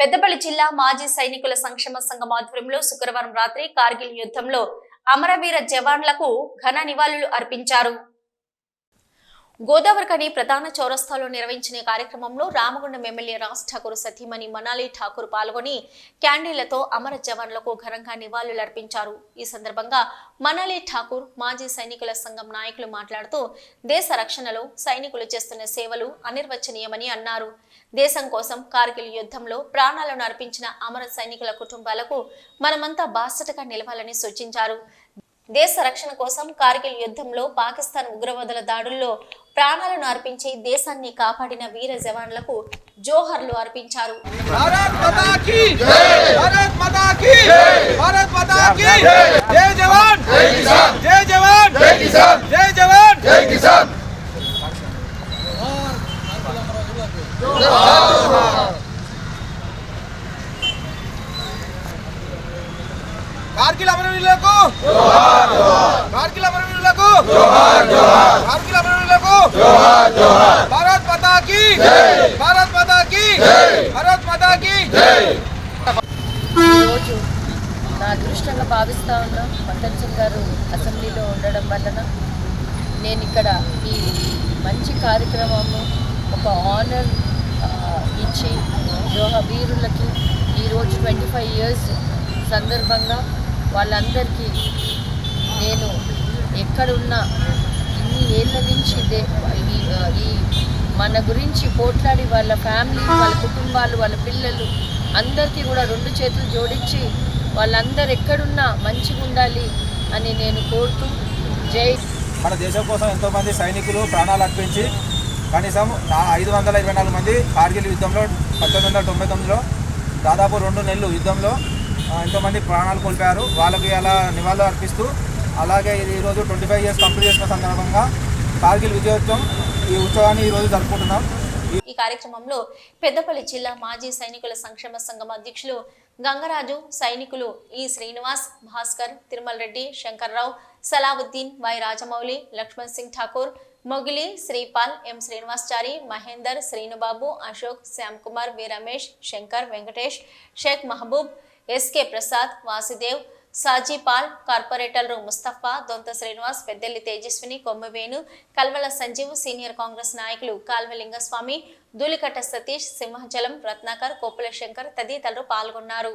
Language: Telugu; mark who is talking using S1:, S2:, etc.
S1: పెద్దపల్లి జిల్లా మాజీ సైనికుల సంక్షేమ సంఘం ఆధ్వర్యంలో శుక్రవారం రాత్రి కార్గిల్ యుద్ధంలో అమరవీర జవాన్లకు ఘన నివాళులు అర్పించారు. గోదావరికని ప్రధాన చౌరస్తాలో నిర్వహించిన కార్యక్రమంలో రామగుండం ఎమ్మెల్యే రాజ్ ఠాకూర్ సతీమణి మనాలి ఠాకూర్ పాల్గొని క్యాండిళ్ళతో అమర జవాన్లకు ఘనంగా నివాళులర్పించారు. ఈ సందర్భంగా మనాలి ఠాకూర్ మాజీ సైనికుల సంఘం నాయకులు మాట్లాడుతూ దేశ రక్షణలో సైనికులు చేస్తున్న సేవలు అనిర్వచనీయమని అన్నారు. దేశం కోసం కార్గిల్ యుద్ధంలో ప్రాణాలను అర్పించిన అమర సైనికుల కుటుంబాలకు మనమంతా బాసటగా నిలవాలని సూచించారు. దేశ రక్షణ కోసం కార్గిల్ యుద్ధంలో పాకిస్తాన్ ఉగ్రవాదుల దాడుల్లో ప్రాణాలను అర్పించి దేశాన్ని కాపాడిన వీర జవాన్లకు జోహర్లు అర్పించారు.
S2: కార్గిల్ అమరవీరులకు కార్గిల్ అమరవీరులకు కార్గిల్ అమరవీరులకు माता की भारत माता की जय जवान जय किसान जय जवान जय किसान जय जवान जय किसान కార్గిల్ అమరవీరులకు కార్గిల్ అమరవీరులకు కార్గిల్ అమరవీరులకు భారత్ మాతా की భారత్ మాతా की భారత్ మాతా की
S3: ఈరోజు నా అదృష్టంగా భావిస్తా ఉన్నా పట్టణం గారు అసెంబ్లీలో ఉండడం వలన నేను ఇక్కడ ఈ మంచి కార్యక్రమము ఒక ఆనర్ ఇచ్చి జోహ వీరులకి ఈరోజు ట్వంటీ ఫైవ్ ఇయర్స్ సందర్భంగా వాళ్ళందరికీ నేను ఎక్కడున్నా ఇన్ని ఏళ్ళ నుంచి దే ఈ ఈ మన గురించి పోట్లాడి వాళ్ళ ఫ్యామిలీ వాళ్ళ కుటుంబాలు వాళ్ళ పిల్లలు అందరికీ కూడా రెండు చేతులు జోడించి వాళ్ళందరూ ఎక్కడున్నా మంచిగా ఉండాలి అని నేను కోరుతూ జై
S2: మన దేశం కోసం ఎంతోమంది సైనికులు ప్రాణాలు అర్పించి కనీసం ఐదు వందల ఇరవై నాలుగు మంది కార్గిల్ యుద్ధంలో పంతొమ్మిది వందల తొంభై తొమ్మిదిలో దాదాపు రెండు నెలలు యుద్ధంలో ఎంతోమంది ప్రాణాలు కోల్పోయారు. వాళ్ళకి అలా నివాళులు అర్పిస్తూ అలాగే ఇది ఈరోజు ట్వంటీ ఫైవ్ ఇయర్స్ కంప్లీట్ చేసిన సందర్భంగా కార్గిల్ విజయోత్సవం ఈ ఉత్సవాన్ని ఈరోజు జరుపుకుంటున్నాం.
S1: ఈ కార్యక్రమంలో పెద్దపల్లి జిల్లా మాజీ సైనికుల సంక్షేమ సంఘం అధ్యక్షులు గంగరాజు సైనికులు ఈ Srinivas Bhaskar Tirumal Reddy Shankarrao Salauddin Y Rajamouli Lakshman Singh Thakur Mogili Sripal M Srinivaschari Mahender Srinubabu Ashok Shyam Kumar V Ramesh Shankar Venkatesh Sheikh Mahaboob SK Prasad Vasudev Sajipal కార్పొరేటర్లు ముస్తఫా దొంత శ్రీనివాస్ పెద్దెల్లి తేజస్విని కొమ్మవేణు కల్వల సంజీవ్ సీనియర్ కాంగ్రెస్ నాయకులు కాల్వలింగస్వామి ధూళికట్ట సతీష్ సింహాచలం రత్నాకర్ కోపుల శంకర్ తదితరులు పాల్గొన్నారు.